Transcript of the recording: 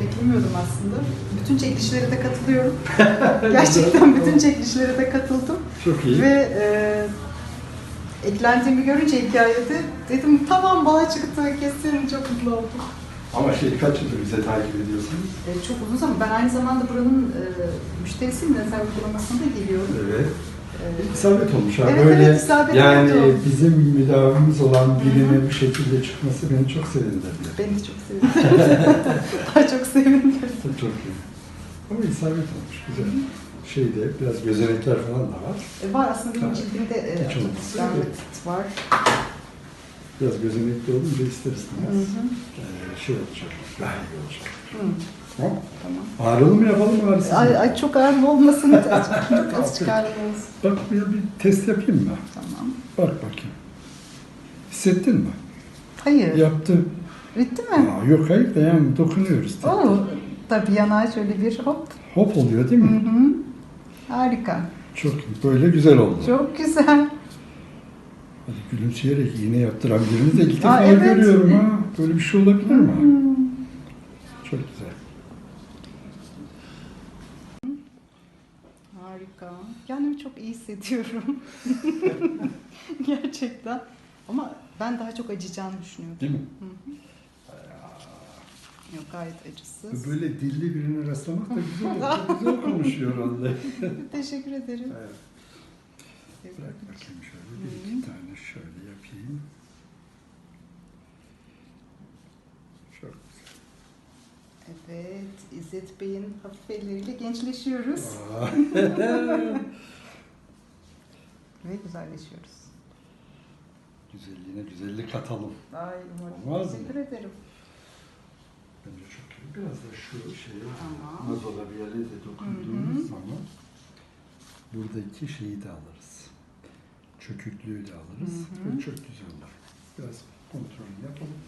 beklemiyordum aslında. Bütün çekilişlere de katılıyorum. Gerçekten bütün çekilişlere de katıldım. Çok iyi. Ve e, eklentimi görünce hikayede dedim tamam bana çıktı kesin çok mutlu oldum. Ama şey kaç yıldır bize takip ediyorsunuz? E, çok uzun zaman. Ben aynı zamanda buranın e, müşterisiyim. Rezerv uygulamasına da geliyorum. Evet. İsabet olmuş ha. Evet, Böyle evet, isabet yani oldu. bizim müdavimiz olan birinin bu şekilde çıkması beni çok sevindirdi. beni de çok sevindim. Daha çok sevindim. Çok, çok iyi. Ama isabet olmuş. Güzel. Şeyde biraz gözenekler falan da var. E, var aslında benim Evet. cildimde e, dermatit var. Biraz gözenekli olunca ister Hı istemez hı. eee, şey olacak. Daha iyi olacak. Hı, Tamam. tamam. Ağrılı mı yapalım mı ağrısız mı? Ay, ay çok ağır olmasın. Çok ağır olsun. Bak bir, bir test yapayım mı? Tamam. Bak bakayım. Hissettin mi? Hayır. Yaptı. Bitti mi? Aa, yok hayır da yani dokunuyoruz. da. Oo, tabii yanağa şöyle bir hop. Hop oluyor değil Hı mi? hı. Harika. Çok. Böyle güzel oldu. Çok güzel. Hadi gülümseyerek iğne yaptıran birini de ilk Aa, defa evet. görüyorum ha. Böyle bir şey olabilir mi? Çok güzel. Harika. Kendimi çok iyi hissediyorum. Gerçekten. Ama ben daha çok acıyacağını düşünüyordum. Değil mi? Hı hı. Yok gayet acısız. Böyle dilli birine rastlamak da güzel. Çok güzel konuşuyor vallahi. Teşekkür ederim. Evet. Bırak bakayım şöyle bir iki tane şöyle yapayım. Çok güzel. Evet, İzzet Bey'in hafif elleriyle gençleşiyoruz Aa. ve güzelleşiyoruz. Güzelliğine güzellik katalım. Ay umarım. Olmaz mı? Teşekkür ederim. Bence çok iyi. Biraz da şu şeye Tamam. mazola bir yere de dokunduğumuz zaman buradaki şeyi de alırız. Çöküklüğü de alırız. Hı hı. Çok güzel olur. Biraz kontrol yapalım.